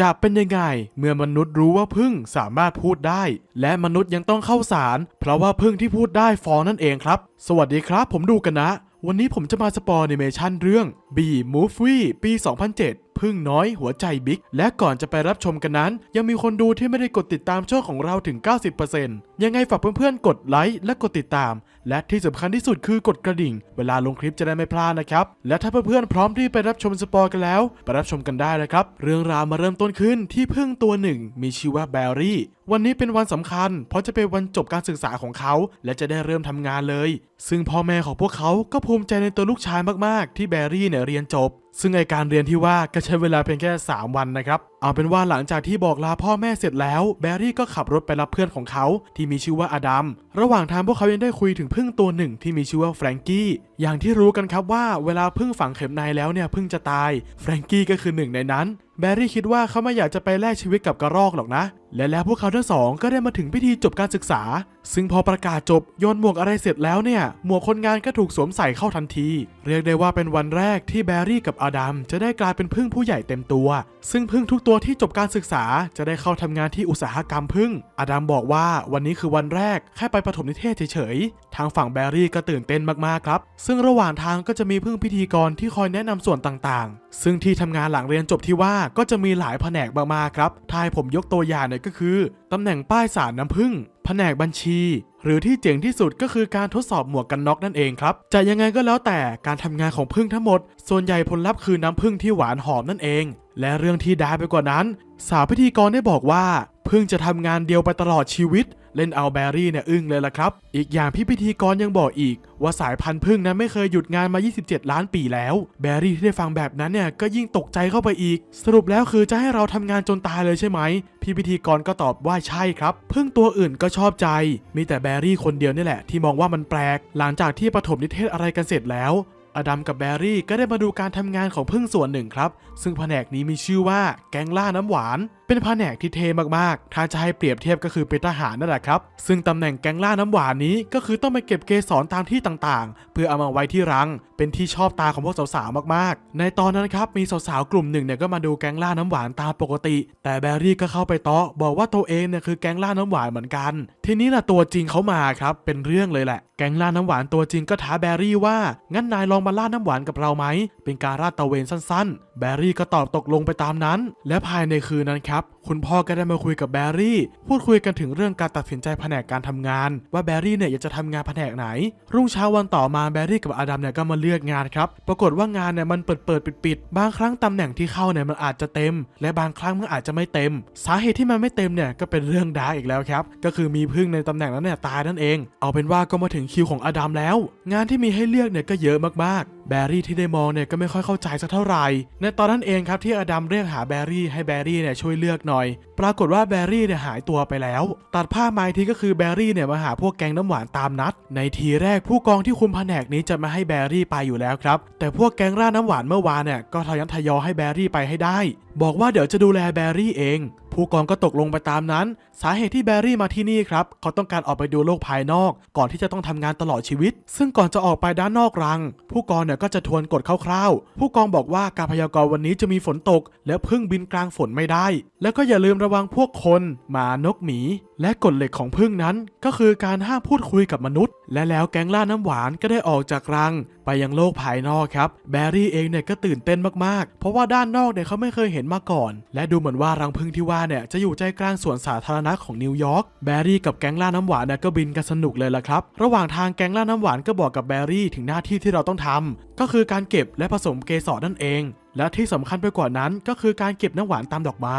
จะเป็นยังไง เมื่อมนุษย์รู้ว่าพึ่งสามารถพูดได้ และมนุษย์ยังต้องเข้าสาร เพราะว่าพึ่งที่พูดได้ฟองนั่นเองครับ สวัสดีครับ ผมดูกันนะ วันนี้ผมจะมาสปอร์นิเมชันเรื่อง B Movie ปี 2007 พึ่งน้อยหัวใจบิ๊ก และก่อนจะไปรับชมกันนั้น ยังมีคนดูที่ไม่ได้กดติดตามช่องของเราถึง 90%ยังไงฝากเพื่อนๆ กดไลค์และกดติดตาม และที่สำคัญที่สุดคือกดกระดิ่ง เวลาลงคลิปจะได้ไม่พลาดนะครับ และถ้าเพื่อนๆพร้อมที่ไปรับชมสปอร์กันแล้ว ไปรับชมกันได้เลยครับ เรื่องราวมาเริ่มต้นขึ้นที่พึ่งตัวหนึ่ง มีชื่อว่าแบรี่วันนี้เป็นวันสำคัญ เพราะจะเป็นวันจบการศึกษาของเขา และจะได้เริ่มทำงานเลย ซึ่งพ่อแม่ของพวกเขาก็ภูมิใจในตัวลูกชายมากๆ ที่แบรี่เนี่ยเรียนจบ ซึ่งไอการเรียนที่ว่าก็ใช้เวลาเพียงแค่ 3 วันนะครับ เอาเป็นว่าหลังจากที่บอกลาพ่อแม่เสร็จแล้ว แบร์รี่ก็ขับรถไปรับเพื่อนของเขาที่มีชื่อว่าอดัม ระหว่างทางพวกเขายังได้คุยถึงพึ่งตัวหนึ่งที่มีชื่อว่าแฟรงกี้ อย่างที่รู้กันครับว่าเวลาพึ่งฝังเข็มในแล้วเนี่ยพึ่งจะตาย แฟรงกี้ก็คือหนึ่งในนั้น แบร์รี่คิดว่าเขาไม่อยากจะไปแลกชีวิตกับกระรอกหรอกนะ และแล้วพวกเขาทั้งสองก็ได้มาถึงพิธีจบการศึกษา ซึ่งพอประกาศจบโยนหมวกอะไรเสร็จแล้วเนี่ย หมวกคนงานก็ถูกสวมใส่เข้าทันที เรียกได้ว่าเป็นวันแรกที่แบรี่กับอดัมจะได้กลายเป็นพึ่งผู้ใหญ่เต็มตัว ซึ่งพึ่งทุกตัวที่จบการศึกษาจะได้เข้าทำงานที่อุตสาหกรรมพึ่งอดัมบอกว่าวันนี้คือวันแรกแค่ไปประถมนิเทศเฉยๆ ทางฝั่งแบรี่ก็ตื่นเต้นมากๆครับ ซึ่งระหว่างทางก็จะมีพึ่งพิธีกรที่คอยแนะนำส่วนต่างๆ ซึ่งที่ทำงานหลังเรียนจบที่ว่าก็จะมีหลายแผนกมากๆครับทายผมยกตัวอย่างเนี่ยก็คือตำแหน่งป้ายสารน้ำผึ้งแผนกบัญชี หรือที่เจ๋งที่สุดก็คือการทดสอบหมวกกันน็อกนั่นเองครับจะยังไงก็แล้วแต่การทำงานของผึ้งทั้งหมด ส่วนใหญ่ผลลัพธ์คือน้ำผึ้งที่หวานหอมนั่นเอง และเรื่องที่ดาไปกว่านั้น สาวพิธีกรได้บอกว่า พึ่งจะทำงานเดียวไปตลอดชีวิต เล่นเอาแบรี่เนี่ยอึ้งเลยล่ะครับ อีกอย่างพี่พิธีกรยังบอกอีก ว่าสายพันธุ์พึ่งนั้นไม่เคยหยุดงานมา 27 ล้านปีแล้ว แบรี่ที่ได้ฟังแบบนั้นเนี่ยก็ยิ่งตกใจเข้าไปอีก สรุปแล้วคือจะให้เราทำงานจนตายเลยใช่ไหม พี่พิธีกรก็ตอบว่าใช่ครับพึ่งตัวอื่นก็ชอบใจ มีแต่แบรี่คนเดียวนี่แหละ ที่มองว่ามันแปลก หลังจากที่ประถมนิเทศอะไรกันเสร็จแล้วอดัมกับแบรี่ก็ได้มาดูการทำงานของพึ่งส่วนหนึ่งครับ ซึ่งแผนกนี้มีชื่อว่าแกงล่าน้ำหวานเป็นแผนกที่เทมากๆ ถ้าจะให้เปรียบเทียบก็คือเป็นทหารนั่นแหละครับ ซึ่งตำแหน่งแกงล่าน้ำหวานนี้ก็คือต้องไปเก็บเกสรตามที่ต่างๆ เพื่อเอามาไว้ที่รัง เป็นที่ชอบตาของพวกสาวๆ มากๆ ในตอนนั้นครับมีสาวๆ กลุ่มหนึ่งเนี่ยก็มาดูแกงล่าน้ำหวานตามปกติ แต่แบรี่ก็เข้าไปเตาะบอกว่าตัวเองเนี่ยคือแกงล่าน้ำหวานเหมือนกัน ทีนี้นะตัวจริงเขามาครับเป็นเรื่องเลยแหละ แกงล่าน้ำหวานตัวจริงก็ท้าแบรี่ว่า งั้นนายลองมาล่าน้ำหวานกับเราไหมเป็นการราดตระเวนสั้น ๆ แบรี่ก็ตอบตกลงไปตามนั้น และภายในคืนนั้นครับคุณพ่อก็ได้มาคุยกับแบรี่ พูดคุยกันถึงเรื่องการตัดสินใจแผนกการทำงาน ว่าแบรี่เนี่ยอยากจะทำงานแผนกไหน รุ่งเช้าวันต่อมาแบรี่กับอดัมเนี่ยก็มาเลือกงานครับ ปรากฏว่างานเนี่ยมันเปิดเปิดปิดปิดบางครั้งตำแหน่งที่เข้าเนี่ยมันอาจจะเต็ม และบางครั้งมันอาจจะไม่เต็ม สาเหตุที่มันไม่เต็มเนี่ยก็เป็นเรื่องดาร์กอีกแล้วครับ ก็คือมีพึ่งในตำแหน่งนั้นเนี่ยตายนั่นเอง เอาเป็นว่าก็มาถึงคิวของอดัมแล้ว งานที่มีให้เลือกเนี่ยก็เยอะมากๆแบรี่ที่ได้มองเนี่ยก็ไม่ค่อยเข้าใจสักเท่าไหร่ ในตอนนั้นเองครับที่อดัมเรียกหาแบรี่ให้แบรี่เนี่ยช่วยเลือกหน่อย ปรากฏว่าแบรี่เนี่ยหายตัวไปแล้ว ตัดภาพมาทีก็คือแบรี่เนี่ยมาหาพวกแกงน้ำหวานตามนัด ในทีแรกผู้กองที่คุมแผนกนี้จะมาให้แบรี่ไปอยู่แล้วครับ แต่พวกแกงร่าน้ำหวานเมื่อวานเนี่ยก็ทยันทยอให้แบรี่ไปให้ได้ บอกว่าเดี๋ยวจะดูแลแบรี่เอง ผู้กองก็ตกลงไปตามนั้น สาเหตุที่แบรี่มาที่นี่ครับเขาต้องการออกไปดูโลกภายนอก ก่อนที่จะต้องทำงานตลอดชีวิต ซึ่งก่อนจะออกไปด้านนอกรัง ผู้กองเนี่ยก็จะทวนกฎคร่าวๆ ผู้กองบอกว่าการพยากรณ์วันนี้จะมีฝนตก และพึ่งบินกลางฝนไม่ได้ แล้วก็อย่าลืมระวังพวกคน หมานกหมี และกฎเหล็กของพึ่งนั้น ก็คือการห้ามพูดคุยกับมนุษย์ และแล้วแก๊งล่าน้ำหวานก็ได้ออกจากรัง ไปยังโลกภายนอกครับ แบรี่เองเนี่ยก็ตื่นเต้นมากๆ เพราะว่าด้านนอกเนี่ยเขาไม่เคยเห็นมาก่อน และดูเหมือนว่ารังพึ่งที่ว่าเนี่ยจะอยู่ใจกลางสวนสาธารณะของนิวยอร์ก แบรี่กับแก๊งล่าน้ำหวานเนี่ยก็บินกันสนุกเลยล่ะครับ ระหว่างทางแก๊งล่าน้ำหวานก็บอกกับแบรี่ถึงหน้าที่ที่เราต้องทำก็คือการเก็บและผสมเกสรนั่นเอง และที่สำคัญไปกว่านั้นก็คือการเก็บน้ำหวานตามดอกไม้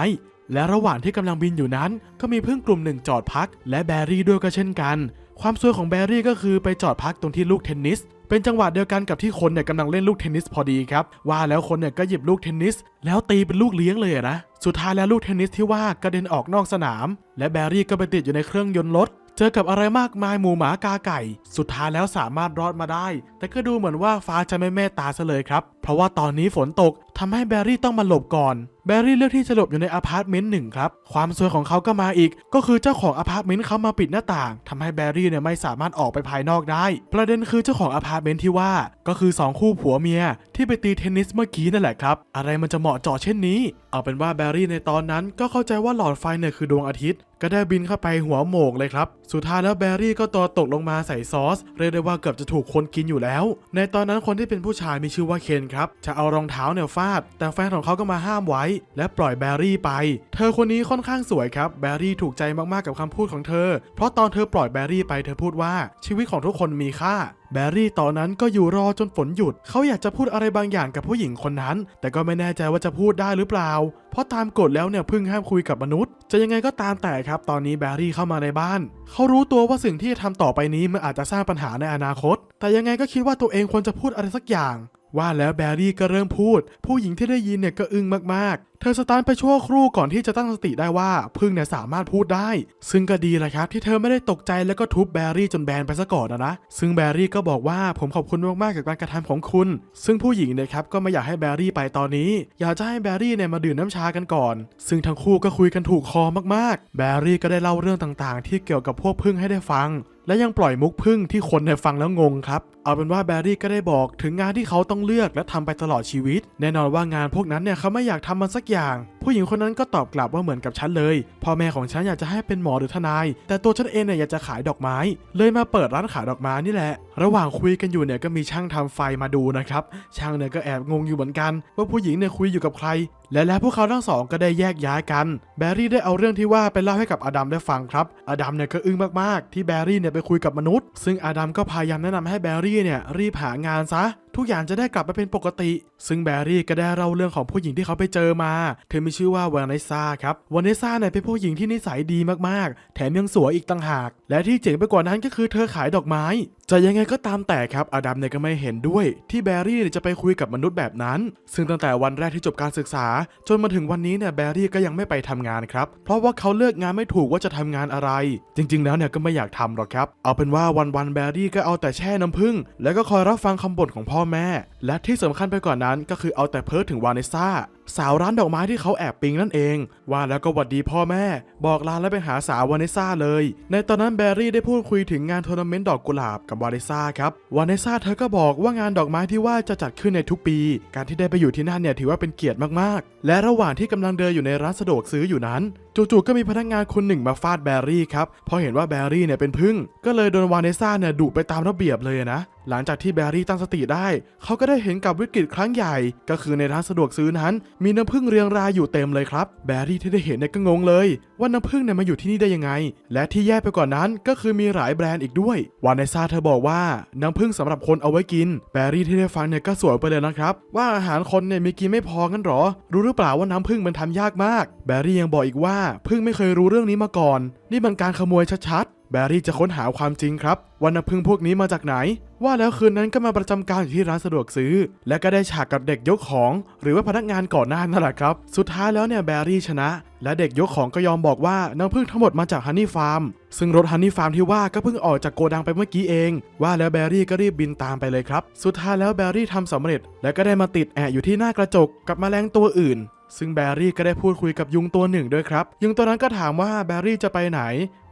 และระหว่างที่กำลังบินอยู่นั้น ก็มีพึ่งกลุ่มหนึ่งจอดพัก และแบรี่ด้วยก็เช่นกัน ความซวยของแบรี่ก็คือไปจอดพักตรงที่ลูกเทนนิส เป็นจังหวะเดียวกันกับที่คนเนี่ยกำลังเล่นลูกเทนนิสพอดีครับ ว่าแล้วคนเนี่ยก็หยิบลูกเทนนิส แล้วตีเป็นลูกเลี้ยงเลยนะ สุดท้ายแล้วลูกเทนนิสที่ว่ากระเด็นออกนอกสนาม และแบรี่ก็ไปติดอยู่ในเครื่องยนต์รถเจอกับอะไรมากมายหมูหมากาไก่ สุดท้ายแล้วสามารถรอดมาได้ แต่ก็ดูเหมือนว่าฟ้าจะไม่เมตตาซะเลยครับ เพราะว่าตอนนี้ฝนตกทำให้แบรี่ต้องมาหลบก่อน แบรี่เลือกที่จะหลบอยู่ในอพาร์ตเมนต์หนึ่งครับ ความซวยของเขาก็มาอีก ก็คือเจ้าของอพาร์ตเมนต์เขามาปิดหน้าต่างทำให้แบรี่เนี่ยไม่สามารถออกไปภายนอกได้ ประเด็นคือเจ้าของอพาร์ตเมนต์ที่ว่า ก็คือสองคู่ผัวเมียที่ไปตีเทนนิสเมื่อกี้นั่นแหละครับ อะไรมันจะเหมาะเจาะเช่นนี้ เอาเป็นว่าแบรี่ในตอนนั้นก็เข้าใจว่าหลอดไฟเนี่ยคือดวงอาทิตย์ ก็ได้บินเข้าไปหัวโหมกเลยครับ สุดท้ายแล้วแบรี่ก็ตัวตกลงมาใส่ซอส เรียกได้ว่าเกือบจะถูกคนกินอยู่แล้ว ในตอนนั้นคนที่เป็นผู้ชายมีชื่อว่าเคนครับ จะเอารองเท้าเนี่ยฟาด แต่แฟนของเขาก็มาห้ามไว้ และปล่อยแบรี่ไป เธอคนนี้ค่อนข้างสวยครับ แบรี่ถูกใจมากๆกับคำพูดของเธอ เพราะตอนเธอปล่อยแบรี่ไปเธอพูดว่าชีวิตของทุกคนมีค่า แบรี่ตอนนั้นก็อยู่รอจนฝนหยุด เขาอยากจะพูดอะไรบางอย่างกับผู้หญิงคนนั้น แต่ก็ไม่แน่ใจว่าจะพูดได้หรือเปล่า เพราะตามกฎแล้วเนี่ยเพึ่งห้ามคุยกับมนุษย์ จะยังไงก็ตามแต่ครับ ตอนนี้แบรี่เข้ามาในบ้าน เขารู้ตัวว่าสิ่งที่จะทำต่อไปนี้มันอาจจะสร้างปัญหาในอนาคต แต่ยังไงก็คิดว่าตัวเองควรจะพูดอะไรสักอย่าง ว่าแล้วแบรี่ก็เริ่มพูด ผู้หญิงที่ได้ยินเนี่ยก็อึ้งมากๆ เธอสตาร์ทไปชั่วครู่ก่อนที่จะตั้งสติได้ว่าพึ่งเนี่ยสามารถพูดได้ ซึ่งก็ดีแหละครับที่เธอไม่ได้ตกใจแล้วก็ทุบแบรี่จนแบนไปซะก่อนนะนะ ซึ่งแบรี่ก็บอกว่าผมขอบคุณมากๆกับการกระทำของคุณ ซึ่งผู้หญิงเนี่ยครับก็ไม่อยากให้แบรี่ไปตอนนี้ อยากจะให้แบรี่เนี่ยมาดื่มน้ำชากันก่อน ซึ่งทั้งคู่ก็คุยกันถูกคอมากๆ แบรี่ก็ได้เล่าเรื่องต่างๆ ที่เกี่ยวกับพวกพึ่งให้ได้ฟัง และยังปล่อยมุกพึ่งที่คนในฟังแล้วงงครับ เอาเป็นว่าแบรี่ก็ได้บอกถึงงานที่เขาต้องเลือกและทำไปตลอดชีวิต แน่นอนว่างานพวกนั้นเนี่ยเขาไม่อยากทำมันสักอย่าง ผู้หญิงคนนั้นก็ตอบกลับว่าเหมือนกับฉันเลย พ่อแม่ของฉันอยากจะให้เป็นหมอหรือทนาย แต่ตัวฉันเองเนี่ยอยากจะขายดอกไม้ เลยมาเปิดร้านขายดอกไม้นี่แหละ ระหว่างคุยกันอยู่เนี่ยก็มีช่างทำไฟมาดูนะครับ ช่างเนี่ยก็แอบงงอยู่เหมือนกัน ว่าผู้หญิงเนี่ยคุยอยู่กับใคร และแล้วพวกเขาทั้งสองก็ได้แยกย้ายกัน แบรี่ได้เอาเรื่องที่ว่าไปเล่าให้กับอดัมได้ฟังครับ อดัมเนี่ยก็อึ้งมากๆ ที่แบรี่เนี่ยไปคุยกับมนุษย์ ซึ่งอดัมก็พยายามแนะนำให้แบรี่เนี่ยรีบหางานซะ ทุกอย่างจะได้กลับมาเป็นปกติ ซึ่งแบรี่ก็ได้เล่าเรื่องของผู้หญิงที่เขาไปเจอมา เธอมีชื่อว่าวานิซ่าครับวานิซ่าเนี่ยเป็นผู้หญิงที่นิสัยดีมากๆ แถมยังสวยอีกต่างหาก และที่เจ๋งไปกว่านั้นก็คือเธอขายดอกไม้ จะยังไงก็ตามแต่ครับอดัมเนี่ยก็ไม่เห็นด้วย ที่แบรี่เนี่ยจะไปคุยกับมนุษย์แบบนั้น ซึ่งตั้งแต่วันแรกที่จบการศึกษา จนมาถึงวันนี้เนี่ยแบรี่ก็ยังไม่ไปทำงานครับ เพราะว่าเขาเลือกงานไม่ถูกว่าจะทำงานอะไร จริง ๆ แล้วเนี่ยก็ไม่อยากทำหรอกครับ เอาเป็นว่าวันๆแบรี่ก็เอาแต่แช่น้ำผึ้งแล้วก็คอยรับฟังคำบ่นของพ่อแม่ และที่สำคัญไปกว่านั้นก็คือเอาแต่เพ้อถึงวานิซ่า สาวร้านดอกไม้ที่เขาแอบปิงนั่นเอง ว่าแล้วก็หวัดดีพ่อแม่ บอกลาแล้วไปหาสาววานิซ่าเลย ในตอนนั้นแบรี่ได้พูดคุยถึงงานทัวร์นาเมนต์ดอกกุหลาบกับวานิซ่าครับวานิซ่าเธอก็บอกว่างานดอกไม้ที่ว่าจะจัดขึ้นในทุกปี การที่ได้ไปอยู่ที่นั่นเนี่ยถือว่าเป็นเกียรติมากๆ และระหว่างที่กำลังเดินอยู่ในร้านสะดวกซื้ออยู่นั้นจู่ๆก็มีพนักงานคนหนึ่งมาฟาดแบรี่ครับเพราะเห็นว่าแบรี่เนี่ยเป็นพึ่งก็เลยโดนวานิซ่าเนี่ยดุไปตามระเบียบเลยนะ หลังจากที่แบรี่ตั้งสติได้ เขาก็ได้เห็นกับวิกฤตครั้งใหญ่ ก็คือในร้านสะดวกซื้อนั้น มีน้ำผึ้งเรียงรายอยู่เต็มเลยครับ แบรี่ที่ได้เห็นเนี่ยก็งงเลยว่าน้ำผึ้งเนี่ยมาอยู่ที่นี่ได้ยังไง และที่แย่ไปกว่านั้นก็คือมีหลายแบรนด์อีกด้วยวานิซ่าเธอบอกว่าน้ำผึ้งสำหรับคนเอาไว้กินแบรี่ที่ได้ฟังเนี่ยก็สวยไปเลยนะครับ ว่าอาหารคนเนี่ยมีกินไม่พอกันหรอ รู้หรือเปล่าว่าน้ำผึ้งมันทำยากมาก แบรี่ยังบอกอีกว่าผึ้งไม่เคยรู้เรื่องนี้มาก่อน นี่มันการขโมยชัดๆแบรี่จะค้นหาความจริงครับว่าน้ำผึ้งพวกนี้มาจากไหน ว่าแล้วคืนนั้นก็มาประจำการอยู่ที่ร้านสะดวกซื้อ และก็ได้ฉากกับเด็กยกของ หรือว่าพนักงานก่อนหน้านั่นแหละครับ สุดท้ายแล้วเนี่ยแบรี่ชนะและเด็กยกของก็ยอมบอกว่าน้ำผึ้งทั้งหมดมาจากฮันนี่ฟาร์มซึ่งรถฮันนี่ฟาร์มที่ว่าก็เพิ่งออกจากโกดังไปเมื่อกี้เอง ว่าแล้วแบรี่ก็รีบบินตามไปเลยครับ สุดท้ายแล้วแบรี่ทำสำเร็จ และก็ได้มาติดแอะอยู่ที่หน้ากระจกกับแมลงตัวอื่น ซึ่งแบรี่ก็ได้พูดคุยกับยุงตัวหนึ่งด้วยครับ ยุงตัวนั้นก็ถามว่าแบรี่จะไปไหน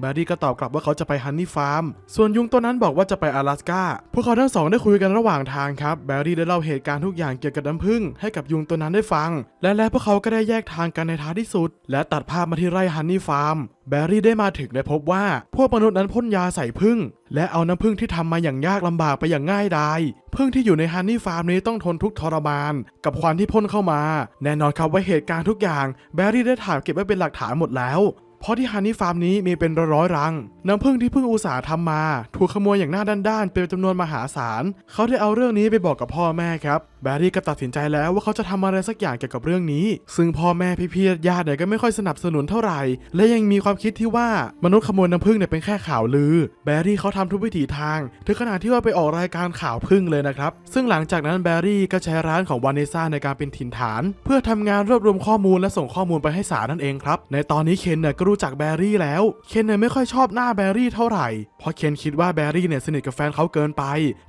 แบรี่ก็ตอบกลับว่าเขาจะไปฮันนี่ฟาร์ม ส่วนยุงตัวนั้นบอกว่าจะไป阿拉สกาพวกเขาทั้งสองได้คุยกันระหว่างทางครับ แบรี่ได้เล่าเหตุการณ์ทุกอย่างเกี่ยวกับน้ำผึ้งให้กับยุงตัวนั้นได้ฟัง และแล้วพวกเขาก็ได้แยกทางกันในท้ายที่สุด และตัดภาพมาที่ไร่ฮันนี่ฟาร์ม แบรี่ได้มาถึงได้พบว่า พวกมนุษย์นั้นพ่นยาใส่ผึ้งและเอาน้ำผึ้งที่ทำมาอย่างยากลำบากไปอย่างง่ายดายผึ้งที่อยู่ในฮันนี่ฟาร์มนี้ต้องทนทุกทรมาน กับควันที่พ่นเข้ามา แน่นอนครับว่าเหตุการณ์ทุกอย่าง แบรี่ได้ถ่ายเก็บไว้เป็นหลักฐานหมดแล้ว เพราะที่ฮันนี่ฟาร์มนี้มีเป็นร้อยรัง น้ำผึ้งที่เพิ่งอุตสาห์ทำมา ถูกขโมยอย่างหน้าด้านๆเป็นจำนวนมหาศาล เขาได้เอาเรื่องนี้ไปบอกกับพ่อแม่ครับ แบรี่ก็ตัดสินใจแล้วว่าเขาจะทำอะไรสักอย่างเกี่ยวกับเรื่องนี้ ซึ่งพ่อแม่พี่ๆญาติเนี่ยก็ไม่ค่อยสนับสนุนเท่าไหร่ และยังมีความคิดที่ว่ามนุษย์ขโมยน้ำผึ้งเนี่ยเป็นแค่ข่าวลือ แบรี่เขาทำทุกวิถีทาง ถึงขนาดที่ว่าไปออกรายการข่าวผึ้งเลยนะครับ ซึ่งหลังจากนั้นแบรี่ก็ใช้ร้านของวานิซ่าในการเป็นถิ่นฐาน เพื่อทำงานรวบรวมข้อมูลและส่งข้อมูลไปให้ศาลนั่นเองครับ ในตอนนี้เคนเนี่ยก็รู้จักแบรี่แล้ว เคนเนี่ยไม่ค่อยชอบหน้าแบรี่เท่าไหร่ เพราะเคนคิดว่าแบรี่เนี่ยสนิทกับแฟนเขาเกินไป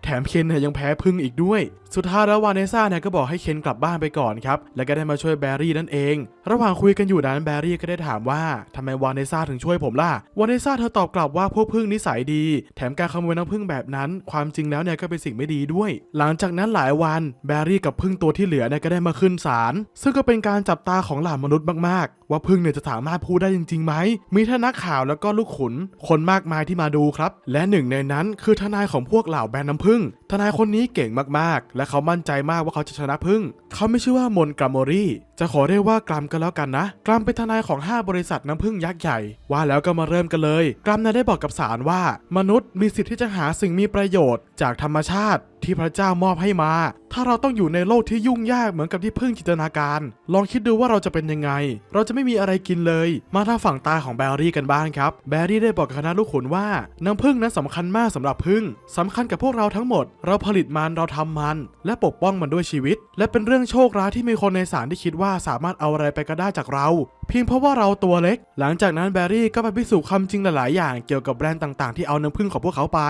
แถมเคนเนี่ยยังแพ้พึ่งอีกด้วย สุดท้ายแล้ววานซ่าเนี่ยก็บอกให้เคนกลับบ้านไปก่อนครับ แล้วก็ได้มาช่วยแบรี่นั่นเอง ระหว่างคุยกันอยู่นั้นแบรี่ก็ได้ถามว่าทำไมวานเนซ่าถึงช่วยผมล่ะ วานเนซ่าเธอตอบกลับว่าพวกพึ่งนิสัยดี แถมการขโมยน้ำพึ่งแบบนั้น ความจริงแล้วเนี่ยก็เป็นสิ่งไม่ดีด้วย หลังจากนั้นหลายวันแบรี่กับพึ่งตัวที่เหลือเนี่ยก็ได้มาขึ้นศาลซึ่งก็เป็นการจับตาของเหล่ามนุษย์มากๆว่าพึ่งเนี่ยจะสามารถพูดได้จริงๆไหม มีทนักข่าวแล้วก็ลูกขุน คนมากมายที่มาดูครับ และหนึ่งในนั้นคือทนายของพวกเหล่าแบรนด์น้ำพึ่ง ทนายคนนี้เก่งมากๆ และเขามั่นใจมากว่าเขาจะชนะพึ่ง เขาไม่ชื่อว่ามนกรามโมรีจะขอเรียกว่ากรัมก็แล้วกันนะ กรัมเป็นทนายของ 5 บริษัทน้ำพึ่งยักษ์ใหญ่ ว่าแล้วก็มาเริ่มกันเลย กรัมนะได้บอกกับศาลว่า มนุษย์มีสิทธิ์ที่จะหาสิ่งมีประโยชน์จากธรรมชาติที่พระเจ้ามอบให้มา ถ้าเราต้องอยู่ในโลกที่ยุ่งยากเหมือนกับที่พึ่งจินตนาการ ลองคิดดูว่าเราจะเป็นยังไง เราจะไม่มีอะไรกินเลย มาทางฝั่งตาของแบรี่กันบ้างครับ แบรี่ได้บอกกับคณะลูกขุนว่า น้ำพึ่งนั้นสำคัญมากสำหรับพึ่งสำคัญกับพวกเราทั้งหมด เราผลิตมัน เราทำมัน และปกป้องมันด้วยชีวิต และเป็นเรื่องโชคร้ายที่มีคนในศาลที่คิดว่า่าสามารถเอาอะไรไปก็ได้จากเรา เพียงเพราะว่าเราตัวเล็ก หลังจากนั้นแบรี่ก็ไปพิสูจน์ความจริงหลาย ๆ อย่างเกี่ยวกับแบรนด์ต่าง ๆ ที่เอาน้ำพึ่งของพวกเขาไป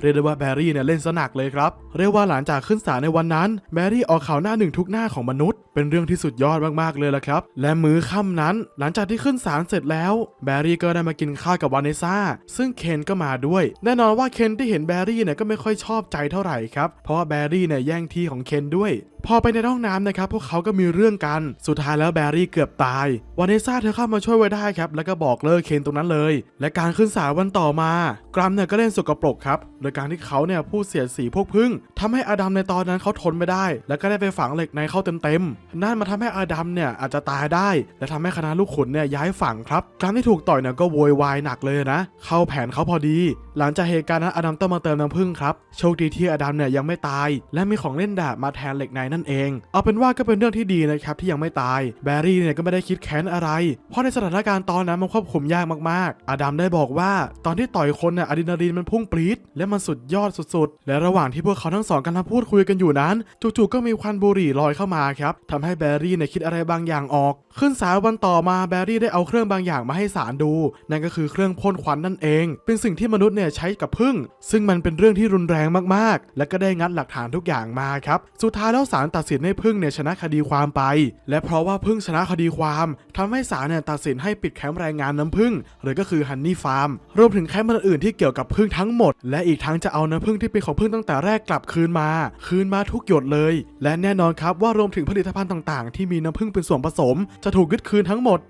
เรียกได้ว่าแบรี่เนี่ยเล่นสนักเลยครับ เรียกว่าหลังจากขึ้นศาลในวันนั้นแบรี่ออกข่าวหน้าหนึ่งทุกหน้าของมนุษย์ เป็นเรื่องที่สุดยอดมาก ๆ เลยละครับ และมื้อค่ำนั้น หลังจากที่ขึ้นศาลเสร็จแล้ว แบรี่ก็ได้มากินข้าวกับวานเนซ่า ซึ่งเคนก็มาด้วย แน่นอนว่าเคนที่เห็นแบรี่เนี่ยก็ไม่ค่อยชอบใจเท่าไหร่ครับ เพราะว่าแบรี่เนี่ยแย่งที่ของเคนด้วย พอไปในห้องน้ำนะครับพวกเขาก็มีเรื่องกัน สุดท้ายแล้วแบรี่เกือบตายวานเนซ่าเธอเข้ามาช่วยไว้ได้ครับ แล้วก็บอกเลิกเคนตรงนั้นเลย และการขึ้นศาลวันต่อมา กรัมเนี่ยก็เล่นสกปรกครับ โดยการที่เขาเนี่ยพูดเสียดสีพวกพึ่งทำให้อดัมในตอนนั้นเขาทนไม่ได้ แล้วก็ได้ไปฝังเหล็กในเข้าเต็มๆ นั่นมาทำให้อดัมเนี่ยอาจจะตายได้ และทำให้คณะลูกขุนเนี่ยย้ายฝั่งครับการที่ถูกต่อยเนี่ยก็โวยวายหนักเลยนะ เข้าแผนเขาพอดี หลังจากเหตุการณ์นั้นอดัมต้องมาเติมน้ำผึ้งครับ โชคดีที่อดัมเนี่ยยังไม่ตาย และมีของเล่นดาบมาแทนเหล็กในนั่นเอง เอาเป็นว่าก็เป็นเรื่องที่ดีนะครับที่ยังไม่ตาย แบรี่เนี่ยก็ไม่ได้คิดแค้นอะไร เพราะในสถานการณ์ตอนนั้นมันควบคุมยากมากๆ อาดัมได้บอกว่าตอนที่ต่อยคนเนี่ยอะดรีนาลีนมันพุ่งปรี๊ดและมันสุดยอดสุดๆ และระหว่างที่พวกเขาทั้งสองกำลังพูดคุยกันอยู่นั้นจู่ๆก็มีควันบุหรี่ลอยเข้ามาครับทำให้แบรี่เนี่ยคิดอะไรบางอย่างออก ขึ้นศาลวันต่อมาแบรี่ได้เอาเครื่องบางอย่างมาให้ศาลดู นั่นก็คือเครื่องพ่นควันนั่นเอง เป็นสิ่งที่มนุษย์เนี่ยใช้กับพึ่ง ซึ่งมันเป็นเรื่องที่รุนแรงมากๆ และก็ได้งัดหลักฐานทุกอย่างมาครับ สุดท้ายแล้วศาลตัดสินให้พึ่งเนี่ยชนะคดีความไป และเพราะว่าพึ่งชนะคดีความทำให้ศาลเนี่ยตัดสินให้ปิดแคมป์แรงงานน้ำพึ่งหรือก็คือฮันนี่ฟาร์มรวมถึงแคมป์อื่นๆที่เกี่ยวกับพึ่งทั้งหมด และอีกทั้งจะเอาน้ำพึ่งที่เป็นของพึ่งตั้งแต่แรกกลับคืนมา คืนมาทุกหยดเลย และแน่นอนครับว่ารวมถึงผลิตภัณฑ์ต่างๆ ที่มีน้ำพึ่งเป็นส่วนผสมจะถูกยึดคืนทั้งหมด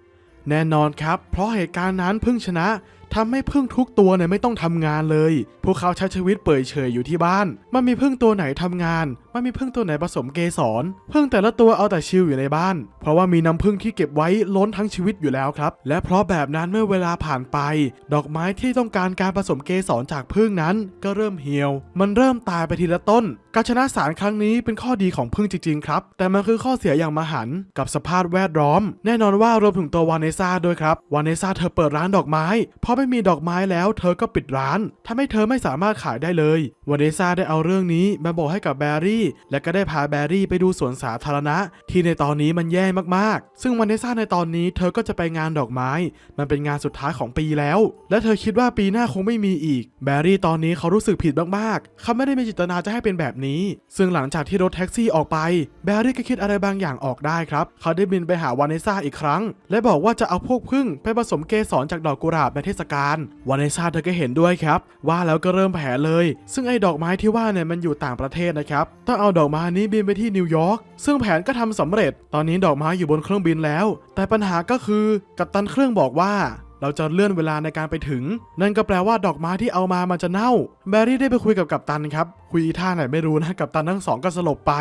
แน่นอนครับ เพราะเหตุการณ์นั้นพึ่งชนะ ทำให้พึ่งทุกตัวเนี่ยไม่ต้องทำงานเลย พวกเขาใช้ชีวิตเปื่อยเฉยอยู่ที่บ้าน มันมีพึ่งตัวไหนทำงาน มันมีพึ่งตัวไหนผสมเกสร พึ่งแต่ละตัวเอาแต่ชิลอยู่ในบ้าน เพราะว่ามีน้ำพึ่งที่เก็บไว้ล้นทั้งชีวิตอยู่แล้วครับ และเพราะแบบนั้นเมื่อเวลาผ่านไป ดอกไม้ที่ต้องการการผสมเกสรจากพึ่งนั้นก็เริ่มเหี่ยว มันเริ่มตายไปทีละต้น การชนะศาลครั้งนี้เป็นข้อดีของพึ่งจริงๆครับ แต่มันคือข้อเสียอย่างมหันต์กับสภาพแวดล้อม แน่นอนว่ารวมถึงตัววานเนซ่าด้วยครับ วานเนซ่าเธอเปิดร้านดอกไม้พอไไม่มีดอกไม้แล้ว เธอก็ปิดร้านทำให้เธอไม่สามารถขายได้เลยวานเนซ่าได้เอาเรื่องนี้มาบอกให้กับแบรี่ และก็ได้พาแบรี่ไปดูสวนสาธารณะ ที่ในตอนนี้มันแย่มากๆ ซึ่งวานเนซ่าในตอนนี้เธอก็จะไปงานดอกไม้ มันเป็นงานสุดท้ายของปีแล้ว และเธอคิดว่าปีหน้าคงไม่มีอีก แบรี่ตอนนี้เขารู้สึกผิดมากๆ เขาไม่ได้มีเจตนาจะให้เป็นแบบนี้ ซึ่งหลังจากที่รถแท็กซี่ออกไป แบรี่ก็คิดอะไรบางอย่างออกได้ครับ เขาได้บินไปหาวานเนซ่าอีกครั้ง และบอกว่าจะเอาพวกพึ่งไปผสมเกสรจากดอกกุหลาบในเทศการวานิซาเธอก็เห็นด้วยครับ ว่าแล้วก็เริ่มแผลเลย ซึ่งไอ้ดอกไม้ที่ว่าเนี่ยมันอยู่ต่างประเทศนะครับ ต้องเอาดอกไม้นี้บินไปที่นิวยอร์ก ซึ่งแผนก็ทำสำเร็จ ตอนนี้ดอกไม้อยู่บนเครื่องบินแล้ว แต่ปัญหาก็คือกัปตันเครื่องบอกว่า เราจะเลื่อนเวลาในการไปถึง นั่นก็แปลว่าดอกไม้ที่เอามามันจะเน่า แบรี่ได้ไปคุยกับกัปตันครับ คุยท่าไหนไม่รู้นะกัปตันทั้งสองก็สลบไป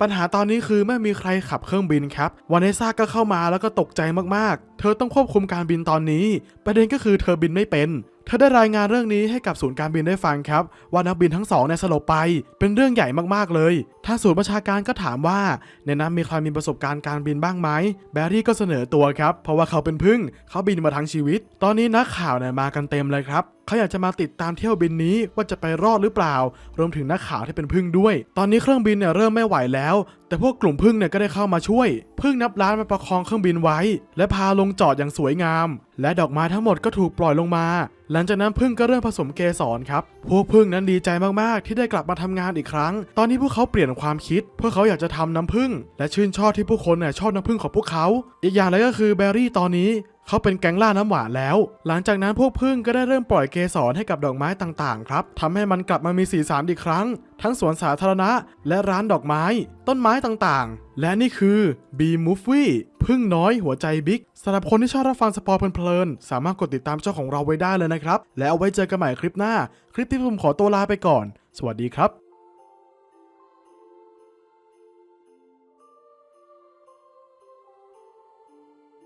ปัญหาตอนนี้คือไม่มีใครขับเครื่องบินครับวานเนซ่าก็เข้ามาแล้วก็ตกใจมากๆ เธอต้องควบคุมการบินตอนนี้ ประเด็นก็คือเธอบินไม่เป็น เธอได้รายงานเรื่องนี้ให้กับศูนย์การบินได้ฟังครับ ว่านักบินทั้งสองเนี่ยสลบไป เป็นเรื่องใหญ่มากๆเลยทางศูนย์ประชาการก็ถามว่า ในนั้นมีใครมีประสบการณ์การบินบ้างไหมแบรี่ก็เสนอตัวครับ เพราะว่าเขาเป็นพึ่งเขาบินมาทั้งชีวิต ตอนนี้นักข่าวเนี่ยมากันเต็มเลยครับเขาอยากจะมาติดตามเที่ยวบินนี้ว่าจะไปรอดหรือเปล่า รวมถึงนักข่าวที่เป็นพึ่งด้วย ตอนนี้เครื่องบินเนี่ยเริ่มไม่ไหวแล้ว แต่พวกกลุ่มพึ่งเนี่ยก็ได้เข้ามาช่วย พึ่งนับล้านมาประคองเครื่องบินไว้ และพาลงจอดอย่างสวยงาม และดอกไม้ทั้งหมดก็ถูกปล่อยลงมา หลังจากนั้นพึ่งก็เริ่มผสมเกสรครับ พวกพึ่งนั้นดีใจมากๆ ที่ได้กลับมาทำงานอีกครั้ง ตอนนี้พวกเขาเปลี่ยนความคิดเพื่อเขาอยากจะทำน้ำพึ่ง และชื่นชอบที่ผู้คนเนี่ยชอบน้ำพึ่งของพวกเขา อีกอย่างเลยก็คือแบรี่ตอนนี้ เขาเป็นแก๊งล่าน้ำหวานแล้ว หลังจากนั้นพวกพึ่งก็ได้เริ่มปล่อยเกสรให้กับดอกไม้ต่างๆ ครับทำให้มันกลับมามีสีสันอีกครั้ง ทั้งสวนสาธารณะ และร้านดอกไม้ ต้นไม้ต่างๆ และนี่คือ B Movie พึ่งน้อยหัวใจบิ๊กสำหรับคนที่ชอบรับฟังสปอร์เพลินๆสามารถกดติดตามช่องของเราไว้ได้เลยนะครับ และเอาไว้เจอกันใหม่คลิปหน้า คลิปที่ผมขอตัวลาไปก่อน สวัสดีครับ